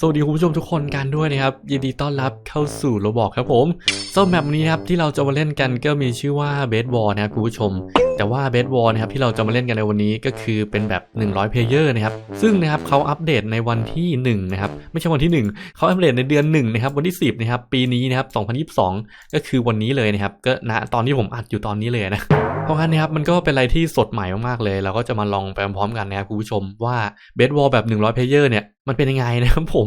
สวัสดีคุณผู้ชมทุกคนกันด้วยนะครับ ยินดีต้อนรับเข้าสู่โรบอกครับผมสำหรับแมปนี้ครับที่เราจะมาเล่นกันก็มีชื่อว่าเบสบอลนะครับคุณผู้ชม แต่ว่าเบสบอลนะครับที่เราจะมาเล่นกันในวันนี้ก็คือเป็นแบบ 100เพลเยอร์นะครับ ซึ่งนะครับเขาอัปเดตในวันที่1นะครับไม่ใช่วันที่ 1 เขาอัปเดตในเดือน1นะครับวันที่ 10นะครับปีนี้นะครับ2022 ก็คือวันนี้เลยนะครับก็ณตอนที่ผมอัดอยู่ตอนนี้เลยนะเพราะงั้นนะครับมันก็เป็นอะไรที่สดใหม่มากๆเลย เราก็จะมาลองไปพร้อมๆกันนะครับคุณผู้ชมว่าเบสบอลแบบ 100เพลเยอร์เนี่ยมันเป็นยังไงนะครับผม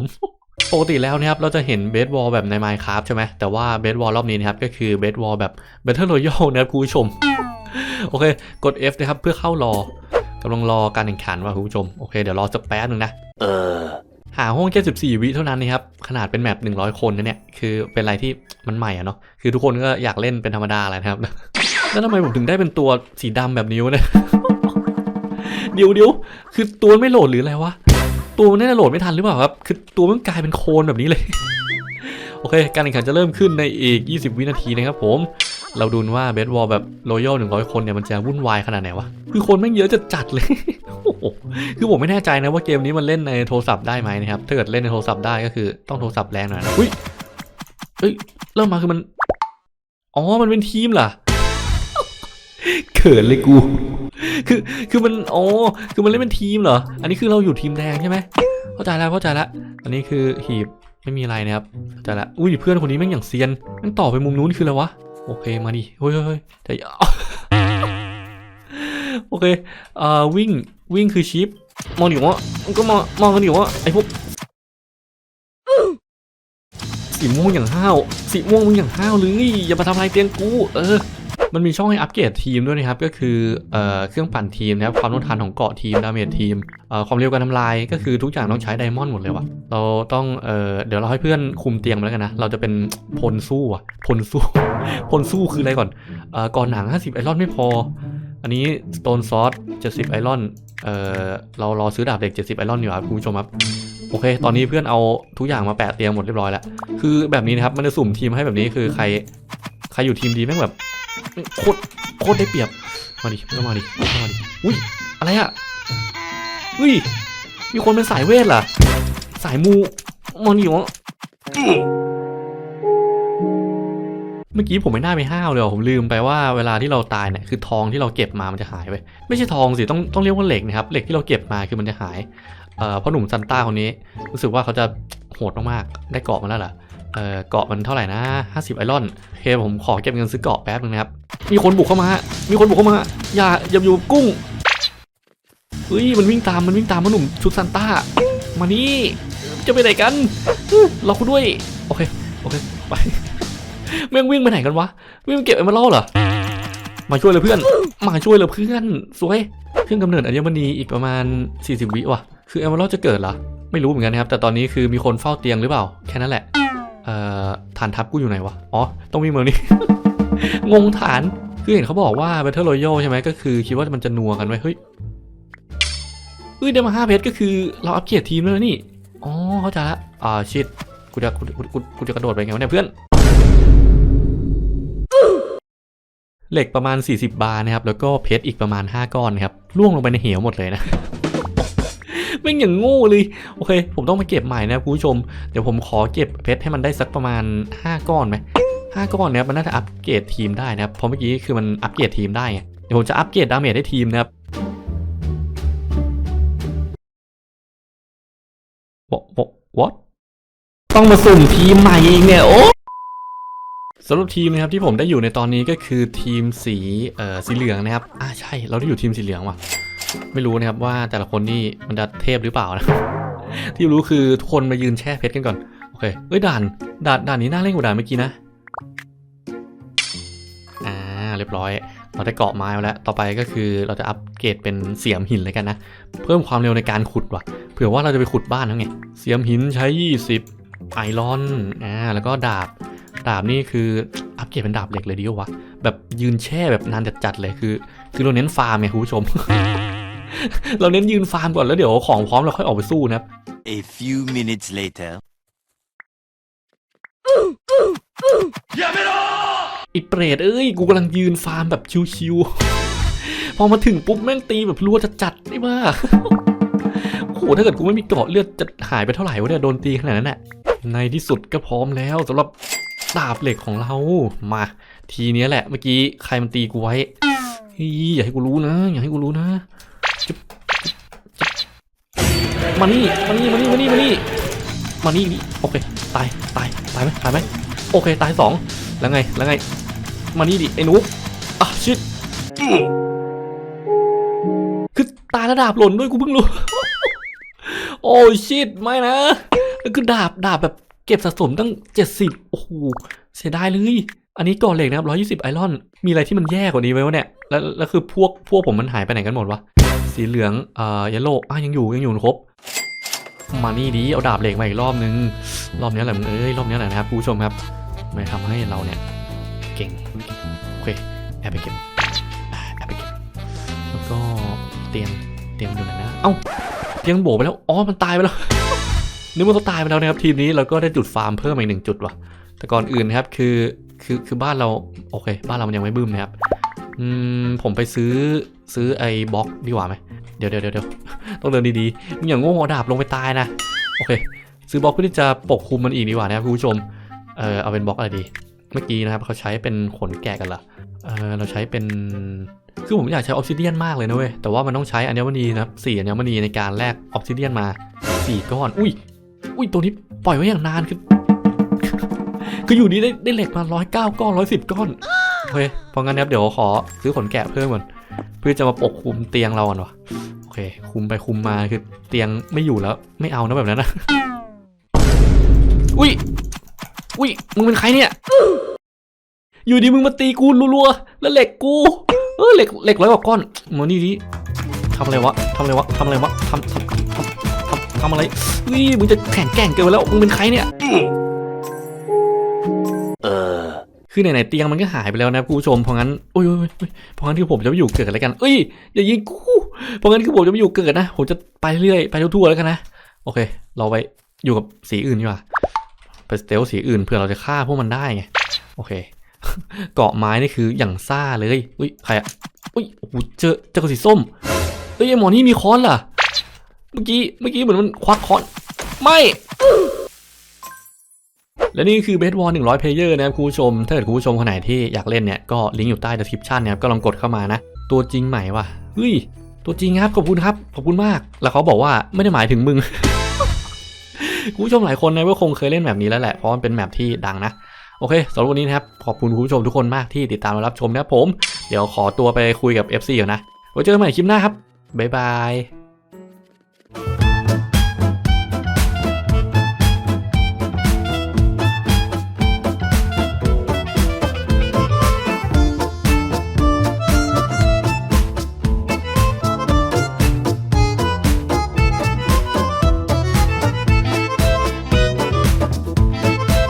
ปกติแล้วนะครับเราจะเห็นเบสบอลแบบใน Minecraft ใช่ไหมแต่ว่าเบสบอลรอบนี้นะครับก็คือเบสบอลแบบ Battle Royale นะครับคุณผู้ชม โอเค กด F นะครับ เพื่อเข้ารอกำลังรอการแข่งขันว่าคุณผู้ชม โอเค เดี๋ยวรอสักแป๊บนึงนะ เออ หาห้องแค่14 วิเท่านั้นนะครับ ขนาดเป็นแมป100 คนนะเนี่ย คือเป็นอะไรที่มันใหม่อะเนาะ คือทุกคนก็อยากเล่นเป็นธรรมดาแหละนะครับ แล้วทำไมผมถึงได้เป็นตัวสีดำแบบนี้วะเนี่ยเดี๋ยวเดี๋ยวคือตัวมันไม่โหลดหรืออะไรวะ ตัวมันน่าจะโหลดไม่ทันหรือเปล่าครับ คือตัวมันกลายเป็นโคลนแบบนี้เลย โอเค การแข่งขันจะเริ่มขึ้นในอีก 20 วินาทีนะครับผม เราดูว่าเบสบอลแบบรอยัล100คนเนี่ยมันจะวุ่นวายขนาดไหนวะ คือคนแม่งเยอะจะจัดเลย คือผมไม่แน่ใจนะว่าเกมนี้มันเล่นในโทรศัพท์ได้ไหมนะครับ ถ้าเกิดเล่นในโทรศัพท์ได้ก็คือต้องโทรศัพท์แรงหน่อยนะอุ้ยเฮ้ย เริ่มมาคือมัน อ๋อ มันเป็นทีมเหรอ เขินเลยกู คือ คือมัน อ๋อ คือมันเล่นเป็นทีมเหรอ อันนี้คือเราอยู่ทีมแดงใช่ไหมเข้าใจแล้ว เข้าใจแล้ว อันนี้คือหีบไม่มีอะไรนะครับเข้าใจแล้ว อุ้ย เพื่อนคนนี้แม่งอย่างเซียนแม่งต่อไปมุมนู้นคืออะไรวะ โอเคมาดิเฮ้ยเฮ้ยเฮ้ยใจเย็นโอเคอ่าวิ่งวิ่งคือชิปมองดิวะมันก็มองมองกันดิวะไอ้พวกสีม่วงอย่างห้าวสีม่วงมึงอย่างห้าวเลยอย่ามาทำลายเตียงกู เออ มันมีช่องให้อัปเกรดทีมด้วยนะครับ ก็คือเอ่อเครื่องปั่นทีมนะครับความต้านทานของเกาะทีมดาเมจทีมเอ่อความเร็วการทำลายก็คือทุกอย่างต้องใช้ไดมอนด์หมดเลยว่ะเราต้องเอ่อเดี๋ยวเราให้เพื่อนคุมเตียงมาแล้วกันนะเราจะเป็นพลสู้อะพลสู้พลสู้คืออะไรก่อนเอ่อก่อนหนัง 50 ไอรอนไม่พอ อันนี้ Stone Sword 70 ไอรอนเอ่อเรารอซื้อดาบเหล็ก 70 ไอรอนอยู่ครับคุณผู้ชมครับโอเค ตอนนี้เพื่อนเอาทุกอย่างมาแปะเตียงหมดเรียบร้อยแล้ว คือแบบนี้นะครับ มันจะสุ่มทีมให้แบบนี้คือใคร ใครอยู่ทีมดีแม่งแบบ โคตรโคตรได้เปรียบ มาดิก็มาดิก็มาดิ อุ้ย อะไรอะอุ้ย มีคนเป็นสายเวทเหรอ สายมูมันอยู่ะเมื่อกี้ผมไม่น่าไปห้าวเลยผมลืมไปว่าเวลาที่เราตายเนี่ยคือทองที่เราเก็บมามันจะหายไป ไม่ใช่ทองสิต้องต้องเรียกว่าเหล็กนะครับเหล็กที่เราเก็บมาคือมันจะหายเอ่อพ่อหนุ่มซันต้าคนนี้ รู้สึกว่าเขาจะโหดมากๆได้เกาะมาแล้วเหรอ เออเกาะมันเท่าไหร่นะ50 ไอรอนโอเคผมขอเก็บเงินซื้อเกาะแป๊บนึงนะครับ มีคนบุกเข้ามา มีคนบุกเข้ามา อย่าอย่าอยู่กุ้งเฮ้ยมันวิ่งตามมันวิ่งตามพ่อหนุ่มชุดซันต้า มานี่จะไปไหนกันอื้อรอคุณด้วย โอเค โอเค ไปแม่งวิ่งไปไหนกันวะ วิ่งเก็บไอ้มาล่อเหรอ มาช่วยเลยเพื่อน มาช่วยเลยเพื่อน สวย เครื่องกำเนิดอัญมณีอีกประมาณ 40 วิว่ะ คือเอม r ร d จะเกิดเหรอ ไม่รู้เหมือนกันนะครับ แต่ตอนนี้คือมีคนเฝ้าเตียงหรือเปล่า แค่นั้นแหละ เอ่อฐานทัพกูอยู่ไหนวะ อ๋อ ต้องมีเมืองนี้ งงฐาน คือเห็นเขาบอกว่า Battle Royale ใช่ไหมก็คือคิดว่ามันจะนัวกันไว้เฮ้ยเฮ้ยได้มา5เพชรก็คือเราอัปเกรดทีมแล้วนี่ อ๋อ เข้าใจละ อ่า ชิดกูจะกูกูกูกูจะกระโดดไปไงวะเนี่ยเพื่อน เหล็กประมาณ 40 บาร์นะครับ แล้วก็เพชรอีกประมาณ 5 ก้อนนะครับ ล่วงลงไปในเหวหมดเลยนะ แม่งอย่างโง่เลย โอเค ผมต้องมาเก็บใหม่นะคุณผู้ชม เดี๋ยวผมขอเก็บเพชรให้มันได้สักประมาณ 5 ก้อนไหมห้าก้อนเนี้ยมันน่าจะอัปเกรดทีมได้นะครับ เพราะเมื่อกี้คือมันอัปเกรดทีมได้ไง เดี๋ยวผมจะอัปเกรดดาเมจให้ทีมนะครับบอกบอก what ต้องมาสุ่มทีมใหม่อีกเนี่ย โอ้สำหรับทีมนะครับที่ผมได้อยู่ในตอนนี้ก็คือทีมสีเอ่อสีเหลืองนะครับ อ่าใช่ เราได้อยู่ทีมสีเหลืองว่ะ ไม่รู้นะครับว่าแต่ละคนนี่มันจะเทพหรือเปล่านะ ที่รู้คือทุกคนมายืนแช่เพชรกันก่อน โอเคเอ้ยด่านด่านด่านนี้น่าเล่นกว่าด่านเมื่อกี้นะ อ่าเรียบร้อย เราได้เกาะไม้มาแล้ว ต่อไปก็คือเราจะอัปเกรดเป็นเสียมหินเลยกันนะ เพิ่มความเร็วในการขุดว่ะ เผื่อว่าเราจะไปขุดบ้านแล้วไง เสียมหินใช้ 20 ไอรอน อ่า แล้วก็ดาบ ดาบนี่คืออัปเกรดเป็นดาบเหล็กเลยดีกว่าวะ แบบยืนแช่แบบนานจัดๆเลย คือ คือเราเน้นฟาร์มไงคุณผู้ชม เราเน้นยืนฟาร์มก่อนแล้วเดี๋ยวของพร้อมเราค่อยออกไปสู้นะครับ A few minutes later. ไอีเปรตเอ้ย กูกำลังยืนฟาร์มแบบชิวๆ พอมาถึงปุ๊บแม่งตีแบบรัวจัดๆได้บ้าโคถ้าเกิดกูไม่มีเกราะเลือดจะหายไปเท่าไหร่วะเนี่ยโดนตีขนาดนั้นแหละในที่สุดก็พร้อมแล้วสำหรับดาบเหล็กของเรา มา ทีเนี้ยแหละเมื่อกี้ใครมันตีกูไว้เฮ้ยอย่าให้กูรู้นะ อย่าให้กูรู้นะจุ๊บจุ๊บจุ๊บ มานี่มานี่มานี่มานี่มานี่มานี่นี่โอเคตายตายตายไหมตายไหมโอเคตายสองแล้วไงแล้วไงมานี่ดิไอ้หนูอะชิดคือตายแล้วดาบหล่นด้วยกูเพิ่งรู้ โอ้ชิดไม่นะแล้วคือดาบดาบแบบเก็บสะสมตั้งเจ็ดสิบโอ้โหเสียดายเลยอันนี้ก่อนเหล็กนะครับร้อยี่สิบไอรอน มีอะไรที่มันแย่กว่านี้ไหมวะเนี่ย แล้วแล้วคือพวกพวกผมมันหายไปไหนกันหมดวะ สีเหลืองเอ่อเยลโล่อะยังอยู่ยังอยู่ครบ มานี่ดีเอาดาบเหล็กมาอีกรอบนึง รอบนี้แหละมึงเอ้ยรอบนี้แหละนะครับผู้ชมครับมันทำให้เราเนี่ยเก่งโอเคแอบไปเก็บแอบไปเก็บแล้วก็เตียงเตียงมันอยู่ไหนะเอ้าเตียงมันโบกไปแล้วอ๋อมันตายไปแล้วนึกว่าเขาตายไปแล้วนะครับทีมนี้เราก็ได้จุดฟาร์มเพิ่มอีกหนึ่งจุดว่ะแต่ก่อนอื่นนะครับคือคือคือบ้านเราโอเค บ้านเรามันยังไม่บึ้มนะครับอืมผมไปซื้อ ซื้อไอ้บล็อกดีกว่าไหมเดี๋ยวเดี๋ยวเดี๋ยวต้องเดินดีๆมึงอย่างโง่เอาดาบลงไปตายนะโอเคซื้อบล็อกเพื่อที่จะปกคลุมมันอีกดีกว่านะครับคุณผู้ชมเออเอาเป็นบล็อกอะไรดี เมื่อกี้นะครับเขาใช้เป็นขนแกะกันเหรอเออเราใช้เป็นคือผมอยากใช้ออ s ซิเดียนมากเลยนะเว้ยแต่ว่ามันต้องใช้อัญมณีนะครับสี่อัญมณีในการแลกออ s ซิเดียนมาสี่ก้อนอุ้ยอุ้ยตัวนี้ปล่อยไว้อย่างนานคือคืออยู่ดีได้ได้เหล็กมาร้อยเก้าก้อนร้อยสิบก้อนโอเคเพราะงั้นนะครับเดี๋ยวขอซื้อขนแกะเพิ่มก่อน เพื่อจะมาปกคลุมเตียงเราก่อนวะโอเค คุมไปคุมมาคือเตียงไม่อยู่แล้ว ไม่เอานะแบบนั้นนะอุ้ยอุ้ยมึงเป็นใครเนี่ย อยู่ดีมึงมาตีกูรัวๆแล้วเหล็กกูเออเหล็กเหล็กร้อยกว่าก้อนมานี่ดิทำอะไรวะทำอะไรวะทำอะไรวะทำทำทำทำทำอะไรเฮ้ยมึงจะแข่งแกร่งเกินไปแล้วมึงเป็นใครเนี่ย Uh. คือไหนๆเตียงมันก็หายไปแล้วนะคุณผู้ชม เพราะงั้นโอ้ยโอ้ยโอ้ยเพราะงั้นคือผมจะไปอยู่เกิดอะไรกันเอ้ยอย่ายิงกูเพราะงั้นคือผมจะไปอยู่เกิดนะ ผมจะไปเรื่อยไปทั่วๆแล้วกันนะ โอเค เราไปอยู่กับสีอื่นดีกว่าไปสเตลสีอื่นเผื่อเราจะฆ่าพวกมันได้ไง โอเค เกาะไม้นี่คืออย่างซ่าเลย อุ้ยใครอะอุ้ยโอ้โหเจอเจอกระสีส้มเอ้ยหมอนี่มีค้อนล่ะเมื่อกี้เมื่อกี้เหมือนมันควักค้อน ไม่ และนี่คือเบสวอล100เพลเยอร์นะครับคุณผู้ชม ถ้าเกิดคุณผู้ชมคนไหนที่อยากเล่นเนี่ยก็ลิงก์อยู่ใต้ description นะครับก็ลองกดเข้ามานะ ตัวจริงใหม่ว่ะเฮ้ยตัวจริงครับขอบคุณครับขอบคุณมาก แล้วเขาบอกว่าไม่ได้หมายถึงมึงคุณผู้ชมหลายคนนะก็คงเคยเล่นแบบนี้แล้วแหละเพราะมันเป็นแมปที่ดังนะโอเคสำหรับวันนี้นะครับขอบคุณคุณผู้ชมทุกคนมากที่ติดตามรับชมนะครับผม เดี๋ยวขอตัวไปคุยกับ FC ก่อนนะไว้เจอกันใหม่คลิปหน้าครับบ๊ายบาย